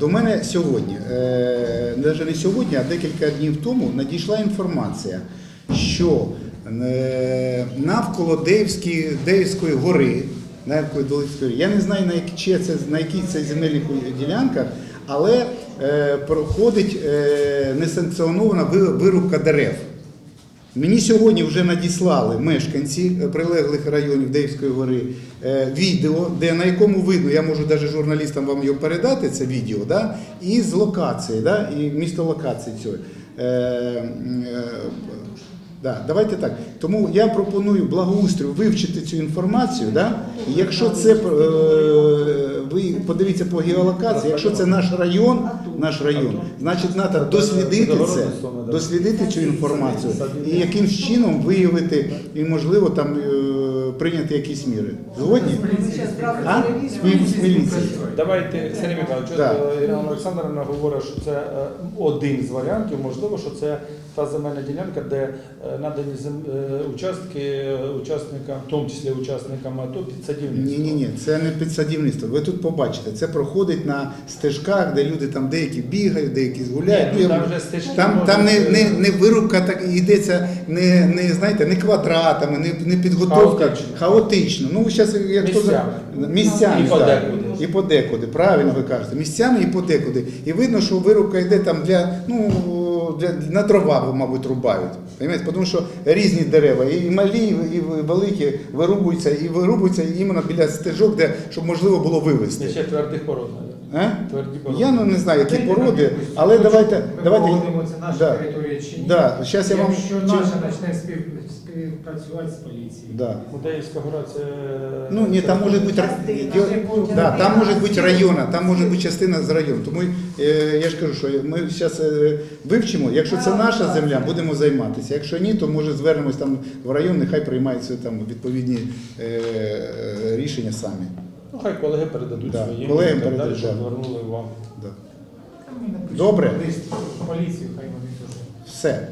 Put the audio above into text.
до мене сьогодні, е, навіть не сьогодні, а декілька днів тому надійшла інформація, що е, навколо Деївської, гори, навколо Деївської, я не знаю на які, чи це, на якій це земельних ділянках, але е, проходить несанкціонована вирубка дерев. Мені сьогодні вже надіслали мешканці е, прилеглих районів Деївської гори е, відео, де на якому видно, я можу навіть журналістам вам його передати, це відео, да, і з локації, да, і місто локації цього. Да, давайте так. Тому я пропоную благоустрою вивчити цю інформацію. Да? І якщо це е, ви подивіться по геолокації, якщо це наш район, наш район, значить треба дослідити це, дослідити цю інформацію і якимсь чином виявити і можливо там е, прийняти якісь міри. Згодні? А? З з міліції. Давайте, Сергій Михайлович, Да. е, Ірина Олександровна говорить, що це е, один з варіантів. Можливо, що це та земельна ділянка, де е, надані зем- е, участки е, учасникам, в тому числі учасникам АТО під Ні, садівництво. ні, ні, це не підсадівництво. Ви тут побачите, це проходить на стежках, де люди там деякі бігають, деякі гуляють. Ні, ну, я- там вже стежки Там, можуть, там не, не, е, не вирубка так йдеться, не, не знаєте, не квадратами, не, не підготовка Хаотично. хаотично. Ну зараз як то Місцями. місцями І так. подекуди. і подекуди. Правильно ви кажете, місцями і подекуди. І видно, що вирубка йде там для ну на дрова, мабуть, рубають. Понимаєте? Тому що різні дерева, і малі, і великі вирубуються, і вирубуються іменно біля стежок, де щоб можливо було вивезти. ще твердих пород. А? Тверді. Я ну не знаю, які породи, але давайте, давайте. це наша Да. територія чи ні. Да, щас я вам- Якщо чи- наша почне спів, співпрацювати з поліцією. Да. Мудеївська гора це. Ну ні, там може бути да, там може бути района, там може бути частина з району. Тому е, я ж кажу, що ми зараз вивчимо. Якщо це наша земля, будемо займатися. Якщо ні, то може звернемось там в район, нехай приймаються там відповідні е, рішення самі. Ну, хай колеги передадуть Да, свої колегам і так далі, передадуть, щоб да. звернули увагу. Да. Добре. поліцію, хай вони теж. Все.